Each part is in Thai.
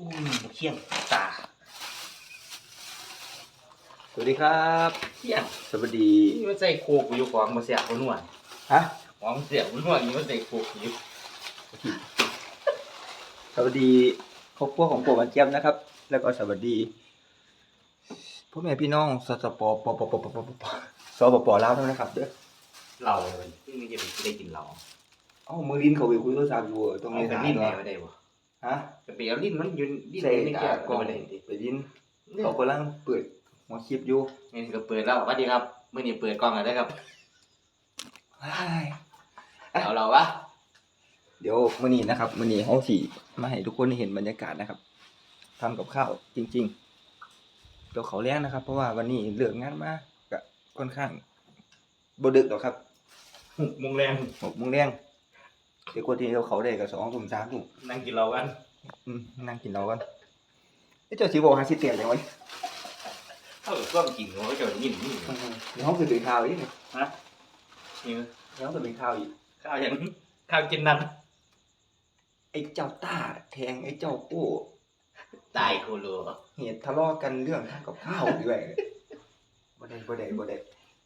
อู้เที่ยงตาสวัสดีครับเที่ยงสวัสดีนี่มันใส่โคกอยู่ของมาเสียบนวดฮะของเสียบนวดนี่มันใส่โคกอยู่สวัสดีครอบครัวของผมวันเจี๊ยบนะครับ แล้วก็สวัสดีพ่อแม่พี่น้องสตปปปปปปปสปปลาวด้วยนะครับเด้อเราเลยซึ่งมันจะไปได้กินเราเอ้ามือลิ้นเขาไปคุยโทรศัพท์อยู่ตรงเอานี้ไปถามลิ้นตัวไหนมาได้บ่ ฮะจะไปเอาลิ้นมันยืนลิ้นใส่มันไม่ตาเกี่ยวกล้องมาได้ดิไปลิ้นเนี่ยเขากำลังเปิดหัวคลิปอยู่งั้นก็เปิดแล้วสวัสดีครับเมื่อนี้เปิดกล้องแล้วนะครับว้ายเอาเราวะเดี๋ยวมื้อนี้นะครับมื้อนี้เฮาสิมาให้ทุกคนได้เห็นบรรยากาศนะครับทำกับข้าวจริงๆเดี๋ยวเขาแล้งนะครับ เพราะว่าวันนี้เลิกงานมาก็ค่อนข้างบ่ดึกหรอกครับหกโมงแรงหกโมงแรง เดี๋ยวกว่าที่เขาได้ก็สองทุ่มสามทุ่มนั่งกินเรากันอืมนั่งกินเรากันไอ้เจ้าสิบอกหาสิเตียงจังไว้เท่ากับกล้องกินของเขาจะยินนี่เดี๋ยวห้องคือตื่นข่าวอีกนี่นี่เดี๋ยวห้องคือตื่นข่าวอีกข้าวยังข้าวกินนั่นไอ้เจ้าต้าแทงไอ้เจ้าโป้ตายโคโลเหตุทะเลาะกันเรื่องทำกับข้าวด้วยบ่ได้บ่ได้บ่ได้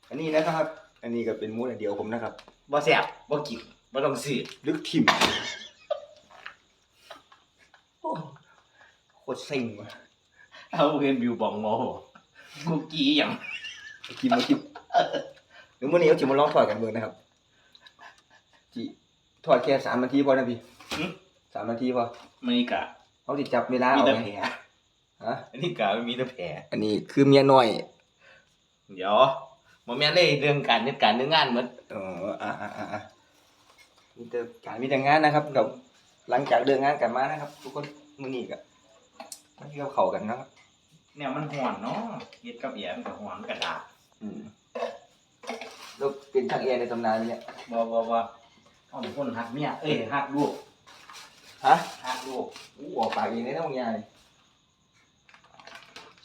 อันนี้นะครับ อันนี้ก็เป็นมูลอันเดียวผมนะครับบ่แซ่บบ่กิน บ่ต้องซื้อลึกถิ่มโอ้โคตรเซ็งว่ะเอาเห็นวิวบองโมคุกกี้อย่างไอ้กินมากินเดี๋ยวมื้อนี้เอาจิมาลองถอดกันเบิ่งนะครับจิถอดแค่สามนาทีพอนะพี่สามนาทีพอมันนี่กะเขาติจับเวลามีเอาแต่ไหมแผลฮะอันนี้กะมันมีแต่แผลอันนี้คือเมียน้อยเดี๋ยวบ่แม่นเลยเรื่องการจัดการเรื่องงานหมด เอออ่าอ่าอ่าอ่า มีแต่การมีแต่งานนะครับกับหลังจากเดินงานกลันมานะครับ ทุกคนมื้อนี้ก็มาที่เขาเข้ากันนะครับแนวมันห่อนเนาะเฮ็ดกับแหยมกับห่อนกระดาษอืมแล้วเป็นช่างแอร์ในตำนานไหมเนี่ยบ่บ่บ่เอาเป็นคนหักเมียเอ้ยหักลูกฮะหักลูกอู้ออกปากเองเลยนะมึงยาย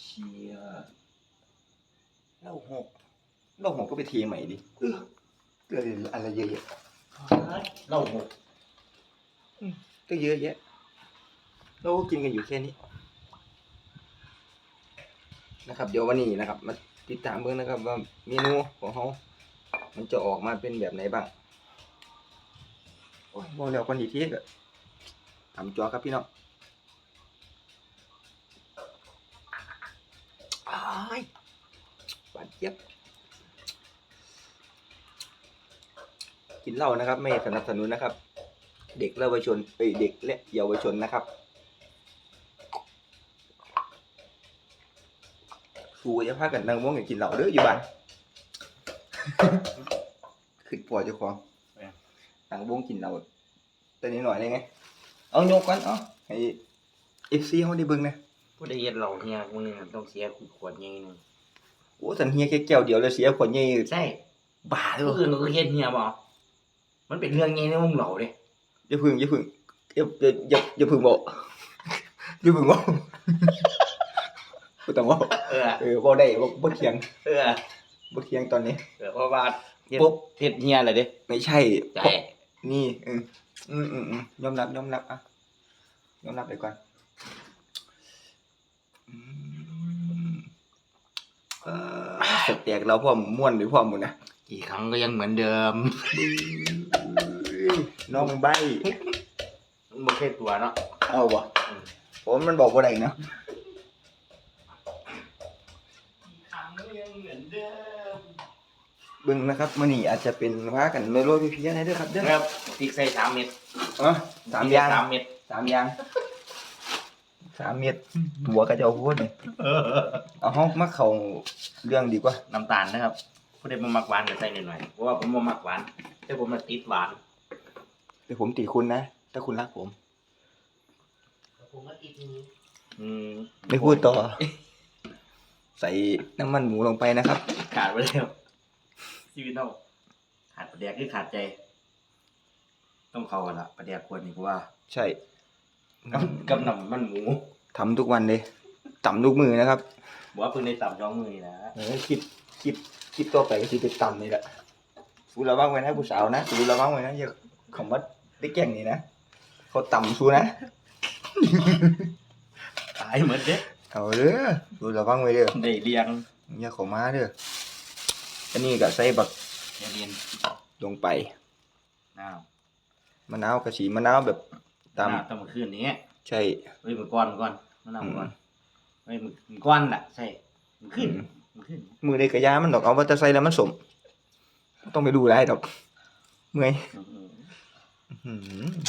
เชียเล่าหกเล่าหกก็ไปเทใหม่ดิเออเรื่องอะไรเยอะแยะเล่าหกก็เยอะแยะเราก็กินกันอยู่แค่นี้ นะครับ เดี๋ยววันนี้นะครับ มาติดตามเบิ่งนะครับ ว่าเมนูของเขามันจะออกมาเป็นแบบไหนบ้างโอ้ยบอกแล้วคนอีกทีก็ทำจอครับพี่น้องอ้ายหวานเจี๊ยบ กินเหล้านะครับ ไม่สนับสนุนนะครับ เด็กและเยาวชนเอ้ยเด็กและเยาวชนนะครับสูจะพากันนั่งวงกันกินเหล้าเด้ออยู่บ้านขึ้นปวดเจ้าของนั่งวงกินเหล้าแต่นิดหน่อยเลยไงเอาโยกกันเอาให้เอฟซีเขาได้เบิ่งนะผู้ใดเฮ็ดเหล่าเฮียมึงนี่ต้องเสียขวดใหญ่หนึงโอ้สันเฮียแค่แก้วเดียวเลยเสียคนใหญ่ใช่บ้าเลผู้ยอื่นก็เฮ็ดเฮียบ่ มันเป็นเรื่องใหญ่ในวงเหล่าเด้อย่าพึ่งอย่าพึ่งอย่าอย่าอย่าอย่าพึ่งบอกอย่าพึ่งบอกบ่ต้องบอกเออเออบ่ได้บ่บ่เถียงเออบ่เถียงตอนนี้เออเพราะว่าเฮ็ดปุ๊บเฮ็ดเฮียเลยเด้ไม่ใช่ใช่นี่อืมอืมอืมอืมยอมรับยอมรับอะยอมรับไปก่อนอืมเออสเต็กเราพร้อมม่วนหรือพร้อมหมดนะกี่ครั้งก็ยังเหมือนเดิม น้องใบ มันบ่เคยตัวเนาะเอาวะอืมผมมันบอกว่าไรเนาะครั้งก็ยังเหมือนเดิมเบึงนะครับมื่อนี้อาจจะเป็นว่ากันไม่รู้พี่พี่อะไรด้วยครับเด้อครับพริกใส่สามเม็ดเอ๋อสามอยางสามเม็ดสามอยางสามเม็ดหัวก็จะเอาพูดเลยเอาห้องมาเข้าเรื่องดีกว่าน้ำตาลนะครับผู้ใดบ่มักหวานก็ใส่นิดหน่อยเพราะว่าผมบ่มักหวานแต่ผมมาติดหวาน เดี๋ยวผมติคุณนะ ถ้าคุณรักผม ผมก็ติดนี้อืมไม่พูดต่อ ใส่น้ำมันหมูลงไปนะครับ ขาดไปแล้วชีวิตเราขาดประเดียกคือขาดใจ ต้องเข้ากันละประเดียกควรนี่เพราะว่าใช่กับกับน้ำมันหมูทำทุกวันเลยต่ำทุกมือนะครับบอกว่าเพิ่งได้ต่ำช่องมือนี่นะเออคลิปคลิปคลิปต่อไปก็คือไปต่ำนี่แหละสูระวังไว้นะผู้สาวนะสูระวังไว้นะอย่าคำว่า ได้แก่งนี่นะเขาต่ำสูนะายเหมือนเด้เอาเด้อดูระวังไว้เด้อได้เรียงอย่าเข้ามาเด้ออันนี้ก็ใส่บักเรียนเรียนลงไปอ้าวมะนาวกระสีมะนาวแบบตามน้ำต้องมาขึ้นนี้ใช่เฮ้ยมือก้อนมือก้อนมะนาวอืมือก้อนมเฮ้ยมือมือก้อนน่ะใช่มือขึ้นอืมมือขึ้นมือในกระยามันดอกเอาว่าจะใส่แล้วมันสม ต้องไปดูได้ดอกเมื่อย อื้อหืออื้อหือ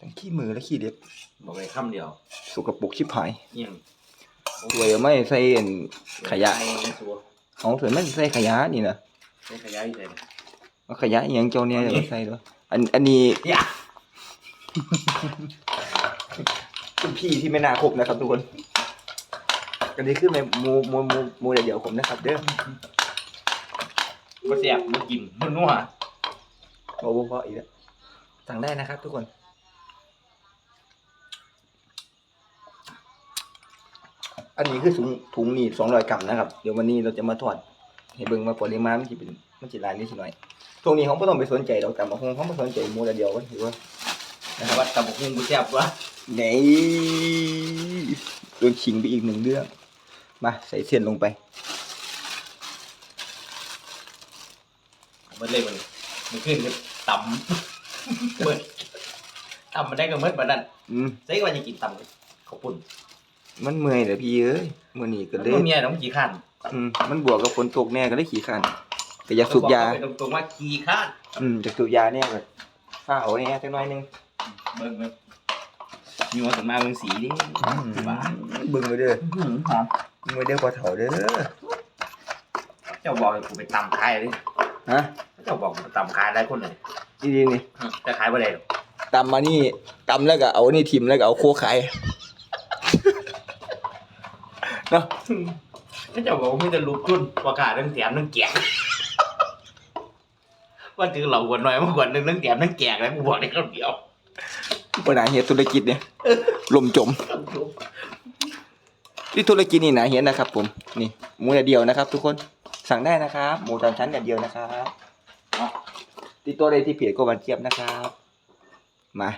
ทั้งขี้มือและขี้เล็บบอกเลยคำเดียวสกปรกชิบหายเอี่ยงสวยไม่ใส่อันขยะไอ้ในตัวเอาสวยไม่ใส่ขยะนี่นะใช้ขยะอยู่ไหนเอาขยะอหยังเจ้าเนี่ยเดี๋ยวมาใส่ด้วยอันอันนี้อย่าเป็นพี่ที่ไม่น่าคบนะครับทุกคนอันนี้คือแม่หมูหมูหมูหมูเดียวๆผมนะครับเด้อบ่แซ่บบ่กินบ่นัวโอ้โหพออีกแล้ว สั่งได้นะครับทุกคน อันนี้คือถุงถุงนี่สองร้อยกรัมนะครับ เดี๋ยววันนี้เราจะมาทอดให้เบิ่งว่าปริมาณมันจะเป็นมันจะหลายนิดสิหน่อยช่วงนี้เขาไม่ต้องไปสนใจเราแต่มาคงเขาไม่สนใจหมูเดียวกันถือว่านะครับว่าตำบักหุ่งบ่แซ่บวะไหนโดนขิงไปอีกหนึ่งเรื่อง มาใส่เส้นลงไปมันเลยมันมันขึ้นก็ตำ เบิดตำมันได้ก็เบิดบัดนั้นอืมใส่ว่าจะกินตำข้าวปุ้นมันเมื่อยแต่พี่เอ้ยมื่อนี้ก็มันเลยบ่มีอะไรต้องขี้ข้านอืมมันบวกกับฝนตกแน่ก็เลยขี่ขันก็อยากสูบยาบอกไปตรงๆว่าขี้ข้านอืมจากสูบยาเนี่ยแบบฝ้าเอาเนี่ยจักหน่อยหนึงเบิ่งเบิ่งมีว่าสวนมาเบิ่งสีดิบ้าเบิ่งไว้เด้อหอมเบิ่งไว้เด้อพอเฒ่าเด้อเจ้าบอกให้กูไปตำขายเลยฮะเจ้าบอกกูไปตำขายหลายคนเลย ดีดีนี่จะขายบ่ได้หรอกตำมานี่ตำแล้วก็เอานี่ทิมแล้วก็เอาโคไข่เนาะเจ้าบอกว่ามีแต่ลูกทุนประกาศเรื่องแถมเรื่องแจกว่าถือเหล่าหัวหน่อยมากกว่าหนึ่งเรื่องแถมเรื่องแจกแล้วกูบอกได้คำเดียวปัญหาเฮ็ดธุรกิจเนี่ยลมจม ที่ธุรกิจนี่นะเห็นนะครับ ผมนี่หมูแดดเดียวนะครับ ทุกคนสั่งได้นะครับหมูสามชั้นแดดเดียวนะครับ ติดตัวเลยที่เพจก็วันเจี๊ยบนะครับ มา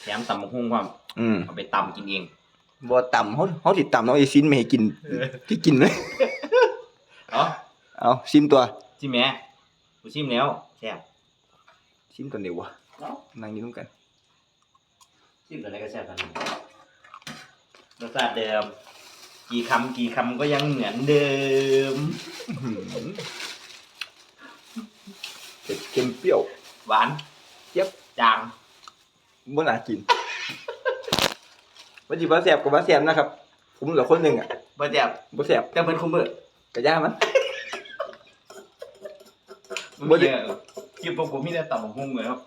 แถมตำบักหุ่งความอืมเอาไปตำกินเองบ่ต่ำเขาเขาติดต่ำเอาไอ้ซินไม่ให้กินที่กินเลยเอ๋อเอาซิมตัวชิมแหม่กูชิมแล้วแซ่บซิมตัวเดียววะเนาะนั่งอยู่ร่วมกัน ชิมอะไรก็แซ่บกันหมดรสชาติเดิม กี่คำกี่คำก็ยังเหมือนเดิม เผ็ดเค็มเปรี้ยว หวานเจี๊ยบจางบ่น่ากินว่าจีบ่แซ่บกับบ่แซ่บนะครับ ผมเหลือคนหนึ่งอะบ่แซ่บบ่แซ่บแต่เพิ่นคุมเบิดกระย่ามันบ่บ่ได้ได้คลิปพวกผมมีแต่ตำบักหุ่งเลยครับ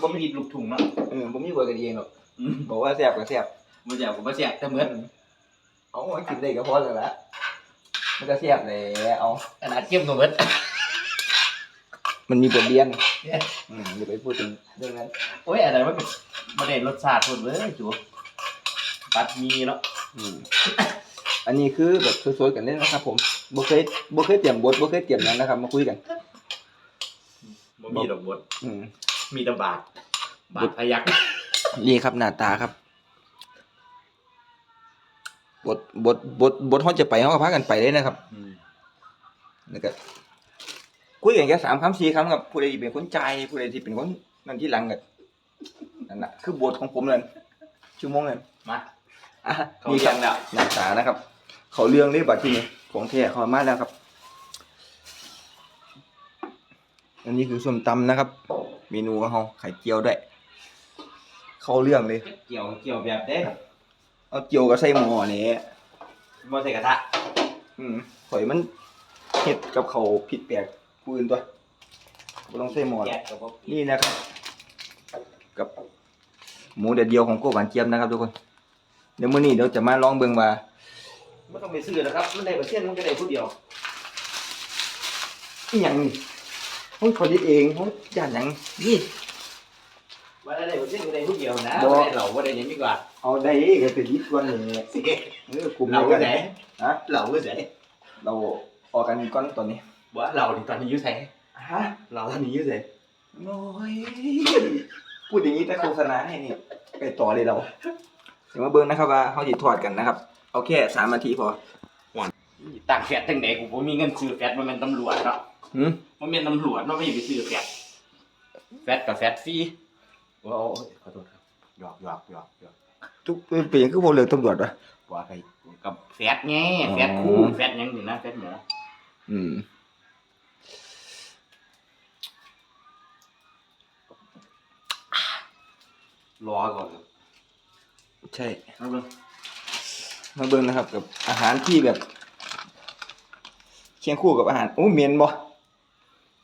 บ่มีลูกทุ่งเนาะเออผมมีกว่ากันเองหรอกอืมบอกว่าแซ่บก็แซ่บบ่แซ่บก็บ่แซ่บแต่เหมือนเอาไว้กินได้ก็พอแล้วละมันก็แซ่บเลยเอาขนาดเก็บก็เบิด มันมีบทเรียนเนี่ยอืมอย่าไปพูดถึงเรื่องนั้นโอ้ยอะไรมันบ่ได้รสชาติพุ่นเลยจูปัดมีเนาะอืมอันนี้คือแบบสวยๆกันเล่นนะครับ ผมบ่เคยบ่เคยเตรียมบทบ่เคยเตรียมนั้นนะครับ มาคุยกัน บ่มีดอกบดอืม มีแต่บาทบาทพยักนี่ครับหน้าตาครับ บทบทบทบทเขาจะไปเขาก็พากันไปเลยนะครับ อืมแล้วก็ คุยกันแค่สามคำสี่คำกับผู้ใดที่เป็นคนใจายผู้ใดที่เป็นคนนั่นที่หลังกันนั่นแหละคือบทของผมเลยชั่วโมงนั้นมาอะเขานี่เรีคยรับงแล้ว หน้าตานะครับ เขาเรื่องนี้บัดที่นี่ของแท้เขามาแล้วครับ อันนี้คือส้มตำนะครับ เมนูของเขาไข่เจียวด้วยเข้าเรื่องเลย เกี่ยวเกี่ยวแบบเด้เอาเจียวกับไส้หม้อนี่บ่ใส่กระทะอืมข่อยมันเห็ดกับเขาวผิดแปลก ผู้อื่นตัวบ่ต้องใส่หม้อหรแกะอกกับบ่นี่นะครับ กับหมูเด็ดเดียวของโกหวานเจี๊ยบนะครับทุกคน เดี๋ยวมื้อนี้เดี๋ยวจะมาลองเบิ่งว่าบ่ต้องไปซื้อนะครับมันได้เปอร์เซ็นต์มันก็ได้ผู้เดียวอีหยังนี่เฮ้ยเขาเฮ็ดเองเฮ้ยย่านหยังนี่ ว่าได้เปอร์เซ็นต์ก็ได้ผู้เดียวนะบ่บ่ได้เหล่าบ่ได้หยังดีกว่าเอาได้ก็เป็นยิดกว่านี่สิเออกลุ่มเหล่าเดียวก็กันได้ฮะเหล่าก็ได้เราออกกันก่อนตอนนี้ บ่เหล่านี่ตอนนี้อยู่ไสฮะเหล่าตอนนี้อยู่ไสโอ้ยพูดอย่างนี้แต่โฆษณาให้นี่ไปต่อเลยเราเดี๋ยวมาเบิ่งนะครับว่าเขาสิทอดกันนะครับเอาแค่สามนาทีพอต่างแฟดตั้งไหนกูบ่มีเงินซื้อแฟดมันเป็นตำรวจเนาะหืมมันเป็นตำรวจเนาะไม่ไปซื้อแฟดแฟดกับแฟดฟรีโอ้โอ้ขอโทษครับหยอกหยอกหยอกหยอกทุกเป็นเปลี่ยนคือบ่เลือกตำรวจวะว่าไปกับแฟดไงแฟดคู่อ๋อแฟดหยังนี่นะแฟดหมูอืม รอก่อนครับใช่เอาเบิ่งมาเบิ่งนะครับกับอาหารที่แบบ เคียงคู่กับอาหารโอ้เหม็นบ่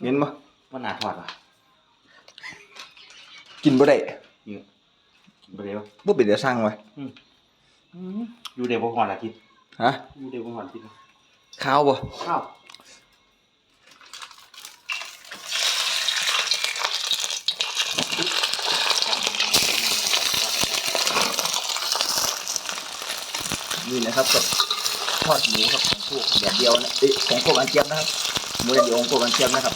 เหม็นบ่ว่าน่าทอดว่ะกินบ่ได้นี่บ่ได้บ่บ่เป็นเดี๋ยวสร้างไว้อยู่ได้บ่ฮอดอาทิตย์ฮะอยู่ได้บ่ฮอดอาทิตย์ข้าวบ่ข้าว นี่นะครับกับทอดหมูครับของพวกแบบเดียวนะเอ้ยของพวกอันเจี๊ยบนะครับหมูเดียวของพวกอันเจี๊ยบนะครับ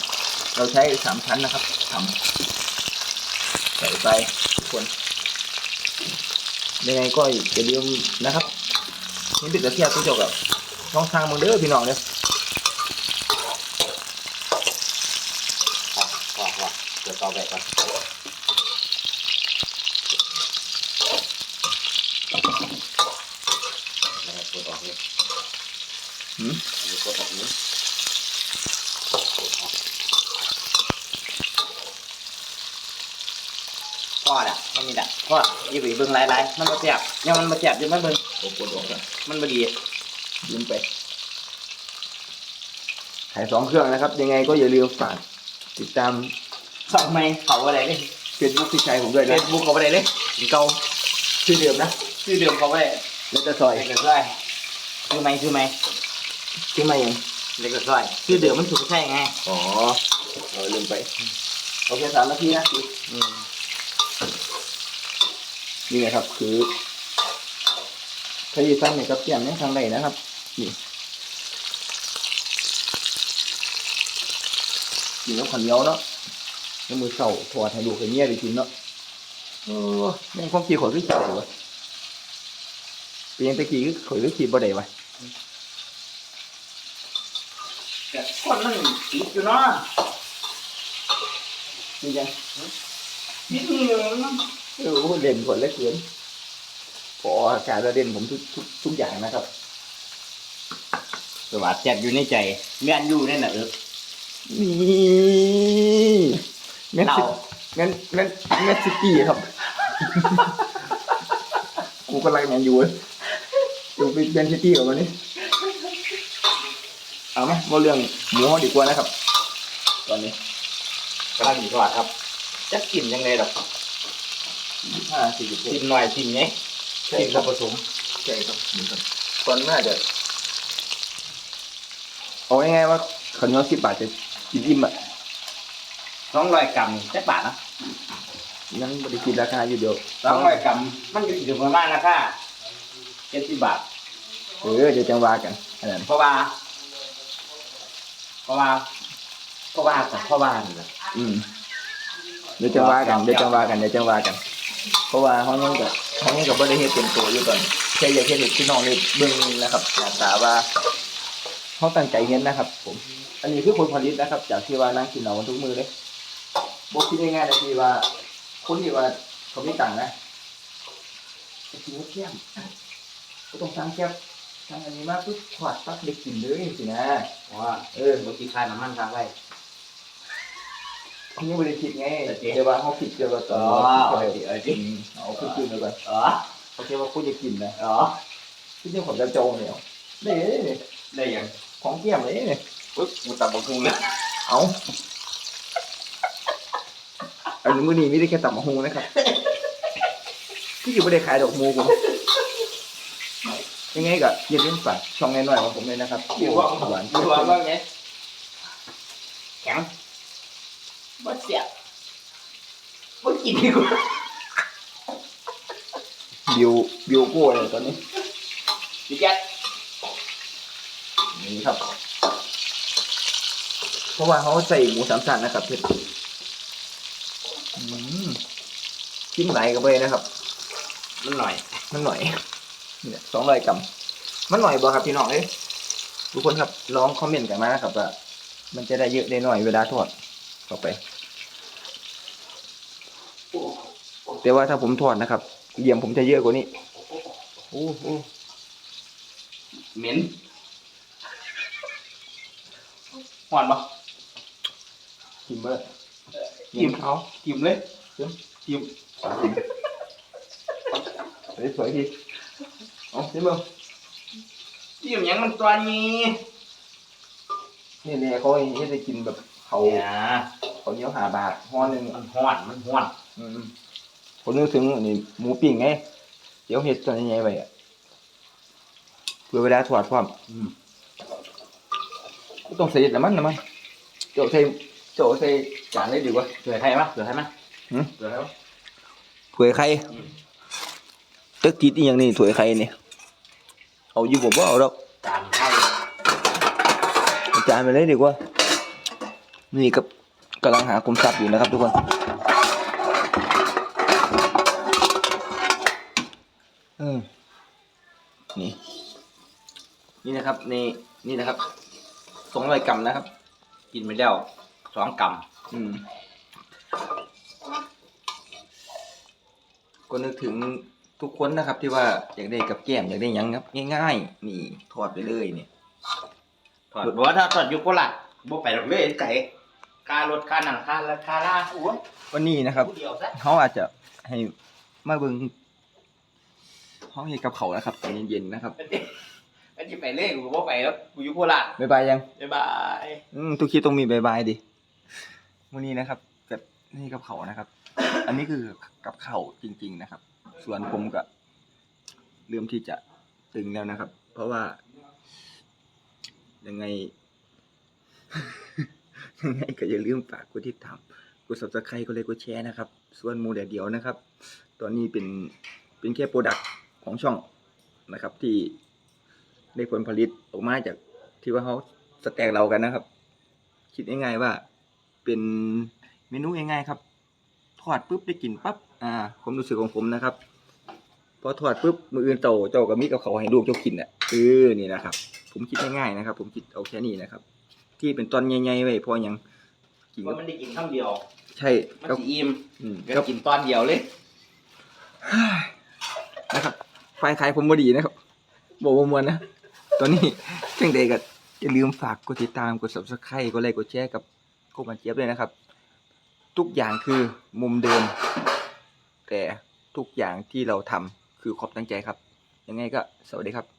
เราใช้สามชั้นนะครับทำใส่ไปทุกคนยังไงก็อย่าลืมนะครับนี่เป็นกระเทียมตัวเจ้ากับช่องทางมึงเด้อพี่น้องเนี้ย ว้าวว้าวเดี๋ยวต่อไปก่อนแล้วกดออกเลย หืม แล้วกดออกนี้พ่อน่ะ มันมีดักพ่อยี่บีเบิ่งหลายๆมันมาแจบยังมันมาแจบยังมันเบิ่งผมกดออกแล้วมันบ่ดีลืมไปถ่ายสองเครื่องนะครับ ยังไงก็อย่าลืมฝากติดตามสอบไหมเขาอะไรเลยเฟซบุ๊กพี่ชายผมด้วยเฟนะซบุ๊กเขาอะไรเลยเก่าชื่อเดิมนะชื่อเดิมเขาอะไรเล็กตะซอยเล็กกับซอยชื่อไหมชื่อไหมชื่อไม่ยังเล็กกับซอยชื่อเดิมมันถูกใช่ไงอ๋อเออลืมไปโอเคสามนาทีนะอืม นี่นะครับ คือใครสั่งเนี่ยกับเตรียมเนี่ยทางใดนะครับนี่กินแล้วขันเหนียวเนาะแล้วมือเสาถอดให้ดูกให้เมียไปกินเนาะโอ้แม่งความคิดข่อยคือเจ๋วะเปลี่ยนตะกี้คือข่อยคือคิดบ่ได้วะแต่คนมันติดอยู่เนาะนี่จังนิดนึงเออ โอ้เด่นกว่าเหลือเกินพออากาศระเด่นผมทุกทุกทุกอย่างนะครับสวัสดิ์แจ็บอยู่ในใจแม่นอยู่ในน่ะเออนี่แมนเราซิแมนแมนแมนซิตี้ครับ กูกำลังแมนยูเลยดูเป็นแมนซิตี้กับมันนี่เอาไหมมาเรื่องหมูเขาดีกว่านะครับ ตอนนี้กำลังอยู่สวัสดิ์ครับจะกินยังไงดอ กห้าสี่สิบกินหน่อยกินไงใช่กินคกัรับบผสมใช่ครับเหมือนกันตอนน่าจะเอาง่ายๆว่าขาวเหนียวสิบบาทจะกินอิ่มอะสองร้อยกรัมจักบาทนะยังไม่ได้คิดราคาอยู่เดียวสองร้อยกรัมมันอยู่ที่ประมาณราคาเจ็ดสิบบาทเออเดี๋ยวจังว่ากันอันนั้นเพราะว่าเพราะว่าเพราะว่ากับเพราะว่านี่แหละอืมเดี๋ยวจังว่ากันเดี๋ยวจังว่ากันเดี๋ยวจังว่ากัน เพราะว่าเขายังกับเขายังกับบริเฮ็ดเป็นตัวอยู่ตอนแค่อยากเฮ็ดให้พี่น้องได้เบิ่งนะครับหน้าตาว่าเขาตั้งใจเฮ็ดนะครับ ผม อันนี้คือผลผลิตนะครับ จากที่ว่านั่งกินเอาทุกมือเลยบอกคิดง่ายๆนะที่ว่า คนที่ว่าเขาไม่ตังนะจะกินว่าเที่ยงก็ต้องสั่งแคบสั่งอันนี้มาปุ๊บขวดปั๊บได้กินเลยสินะเพราะว่าเออเมื่อกี้คายน้ำมันทางไว้ เขายังไม่ได้คิดไงแต่เจ๊แต่ว่าเขาคิดเกี่ยวกับตอนอ๋อที่โอเขาเคโอเคอืมเอาขึ้นขึ้นเลยก่อนอ๋อเขาคิดว่าคุณจะกินนะอ๋อที่นี่ผมจะโจงเนี่ยเด้เนี่ยได้ยังของเกี่ยมเลยเนี่ยปึ๊บกูตับบักฮุงเลยเอาอันนี้มือนี้ไม่ได้แค่ตับมะฮุงนะครับที่อยู่ไม่ได้ขายดอกมูผมยังไงก็อย่าลืมฝากช่องน้อยๆของผมเลยนะครับอยู่ว่าหวานอยู่ว่าว่าไงแข็ง บ่เสียบบ่กินดีกว่าบิวบิวโก้เลยตอนนี้พี่แจ๊คนี่ครับ เพราะว่าเขาใส่หมูสามชั้นนะครับเพื่อนอืมชิ้นไหลกันไปนะครับ มันหน่อย มันหน่อยเนี่ยสองร้อยกรัมมันหน่อยบ่ครับพี่น้องเอ้ยทุกคนครับลองคอมเมนต์กันมานะครับว่ามันจะได้เยอะได้น้อยเวลาทอดต่อไป แต่ว่าถ้าผมทอดนะครับเหลี่ยมผมจะเยอะกว่านี้โอ้โหเหม็นหวานปะกินเบอร์กิมเขากิมเลยกิมเฮ้ยสวยทีเอากินเบอร์กิมยังมันตัวนี้นี่เนี่ยเขาให้ได้กินแบบเขาเนี่ยเขาเหนียวหาบาทห่อหนึ่งมันห้อนมันห้อนอืม ผมนึกถึงนี่หมูปิ้งไงเดี๋ยวเห็ดตัวนี้ไงไปอะเพื่อเวลาทอดพร้อมอืมก็ต้องใส่น้ำมันน้ำมันโจาใส่โจาใส่จานเลยดีกว่าเสือไทยปะเสือไทยไหมหืมเสือไทยปะถ้วยไข่ตึกจิตอีหยังนี่ถ้วยไข่นี่เอาอยู่ผมว่าเอาดอกจานไทยเอาจานไปเลยดีกว่า นี่กับกำลังหากลมทรัพย์อยู่นะครับทุกคน ออนี่ นี่นะครับ นี่นี่นะครับสองร้อยกรัมนะครับ กินไปแล้วสองกอืม ก็นึกถึงทุกคนนะครับ ที่ว่าอยากได้กับแก้มอยากได้หยังครับ ง่ายๆ นี่ทอดไปเลยเนี่ยำถอดบอกว่าถ้าถอดอยุโกละบ่ไปหรอกเลยไก่ค่ารถค่าหนังค่าราคาล่าอ้วนวันนี้นะครับผู้เดียวซะ เขาอาจจะให้มาเบิ่ง ห้องเฮ็ดกับเขาวนะครับตอนเย็นๆนะครับอันนี้ไปเลยกูบ่ไปแล้วกูอยู่โคราชบ๊ายบายยัง บ๊ายบายอืมทุกคลิปต้องมีบายบายดิวันนี้นะครับกับนี่กับเขาวนะครับ อันนี้คือกับเขาวจริง ๆนะครับ ส่วนผมก็เริ่มที่จะตึงแล้วนะครับ เพราะว่า ยังไง ยังไงก็อย่าลืมฝากกดติดตามกด subscribe ก็เลยกดแชร์นะครับ ส่วนหมูแดดเดียวนะครับ ตอนนี้เป็นเป็นแค่โปรดักต์ ของช่องนะครับ ที่ได้ผลผลิตออกมาจากที่ว่าเขาสแต็กเรากันนะครับ คิดง่ายๆว่าเป็นเมนูง่ายๆครับทอดปุ๊บได้กินปั๊บอ่าความรู้สึกของผมนะครับพอทอดปุ๊บมืออื่นโตเจ้าก็มีกับเขาวให้ลูกเจ้ากินอะเออนี่นะครับ ผมคิดง่ายๆนะครับ ผมคิดเอาแค่นี้นะครับ ที่เป็นตอนใหญ่ๆไว้เพอยังกินว่ากับมันได้กินข้าวเดียว ใช่มันกับสิอิ่มอืมก็กับกินตอนเดียวเลยนะครับ ไฟขายผมบ่ดีนะครับบอกว่ามวนนะ ตอนนี้เช่งใดก็อย่าลืมฝากกดติดตามกด subscribe กดไลค์กดแชร์กับโคมันเจี๊ยบเลยนะครับ ทุกอย่างคือมุมเดิม แต่ทุกอย่างที่เราทำคือขอบตั้งใจครับ ยังไงก็สวัสดีครับ